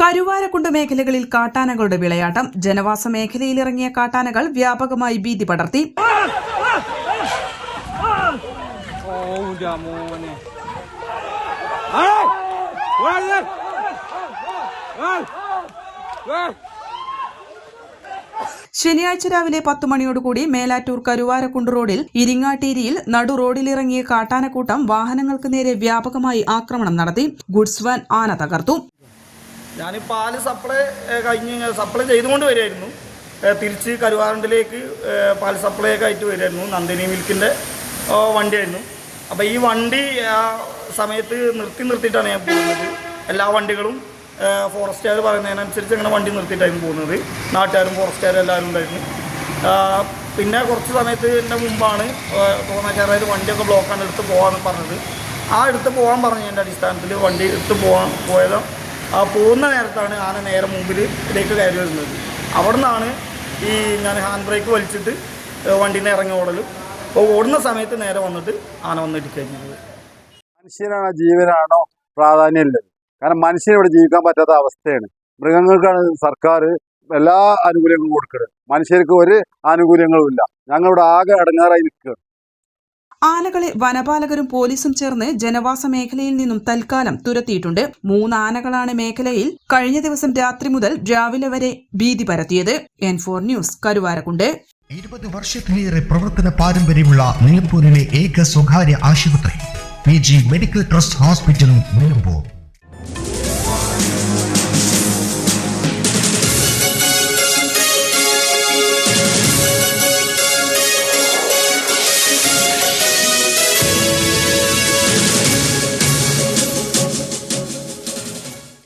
Karuvarakund മേഖലകളിൽ കാട്ടാനകളുടെ വിളയാട്ടം. ജനവാസ മേഖലയിൽ ഇറങ്ങിയ കാട്ടാനകൾ വ്യാപകമായി ഭീതി പടർത്തി. ശനിയാഴ്ച രാവിലെ പത്തു മണിയോടുകൂടി മേലാറ്റൂർ കരുവാരക്കുണ്ട് റോഡിൽ ഇരിങ്ങാട്ടേരിയിൽ നടു റോഡിലിറങ്ങിയ കാട്ടാനക്കൂട്ടം വാഹനങ്ങൾക്ക് നേരെ വ്യാപകമായി ആക്രമണം നടത്തി. ഗുഡ്സ് വാൻ ആന തകർത്തു. ഞാൻ പാൽ സപ്ലൈ കഴിഞ്ഞ് സപ്ലൈ ചെയ്തുകൊണ്ട് വരുമായിരുന്നു തിരിച്ച് കരുവാറണ്ടിലേക്ക് പാൽ സപ്ലൈ ഒക്കെ ആയിട്ട് വരുമായിരുന്നു നന്ദിനി മിൽക്കിന്റെ വണ്ടിയായിരുന്നു. അപ്പോൾ ഈ വണ്ടി ആ സമയത്ത് നിർത്തി നിർത്തിയിട്ടാണ് ഞാൻ പോകുന്നത്. എല്ലാ വണ്ടികളും ഫോറസ്റ്റുകാർ പറയുന്നതിനനുസരിച്ച് അങ്ങനെ വണ്ടി നിർത്തിയിട്ടായിരുന്നു പോകുന്നത്. നാട്ടുകാരും ഫോറസ്റ്റുകാരും എല്ലാവരും ഉണ്ടായിരുന്നു. പിന്നെ കുറച്ച് സമയത്ത് എന്റെ മുമ്പാണ് തോന്നാച്ചാറായത് വണ്ടിയൊക്കെ ബ്ലോക്കാണ് എടുത്ത് പോകാമെന്ന് പറഞ്ഞത്. ആ എടുത്ത് പോകാൻ പറഞ്ഞു പറഞ്ഞതിന്റെ അടിസ്ഥാനത്തിൽ വണ്ടി എടുത്ത് പോകാൻ പോയത്. പോകുന്ന നേരത്താണ് ആന നേരെ മുമ്പിൽ ഇതിലേക്ക് കയറി വരുന്നത്. അവിടെ നിന്നാണ് ഈ ഞാൻ ഹാൻഡ് ബ്രേക്ക് വലിച്ചിട്ട് വണ്ടീനെ ഇറങ്ങി ഓടലും. അപ്പോൾ ഓടുന്ന സമയത്ത് നേരെ വന്നിട്ട് ആന വന്നിട്ട് കഴിഞ്ഞത്. മനുഷ്യനാണോ ജീവനാണോ പ്രാധാന്യമുള്ളത് കാരണം മനുഷ്യന് ഇവിടെ ജീവിക്കാൻ പറ്റാത്ത അവസ്ഥയാണ്. മൃഗങ്ങൾക്കാണ് സർക്കാർ എല്ലാ ആനുകൂല്യങ്ങളും കൊടുക്കുന്നത് മനുഷ്യർക്ക് ഒരു ആനുകൂല്യങ്ങളും ഇല്ല. ഞങ്ങളിവിടെ ആകെ അടങ്ങാറായി നിൽക്കുകയാണ്. ആനകളെ വനപാലകരും പോലീസും ചേർന്ന് ജനവാസ മേഖലയിൽ നിന്നും തൽക്കാലം തുരത്തിയിട്ടുണ്ട്. മൂന്ന് ആനകളാണ് മേഖലയിൽ കഴിഞ്ഞ ദിവസം രാത്രി മുതൽ രാവിലെ വരെ ഭീതി പരത്തിയത്. N four news Karuvarakund. ഇരുപത് വർഷത്തിലേറെ പ്രവർത്തന പാരമ്പര്യമുള്ള നിലമ്പൂരിലെ ഏക സ്വകാര്യ ആശുപത്രി P G medical trust hospital Nilambur.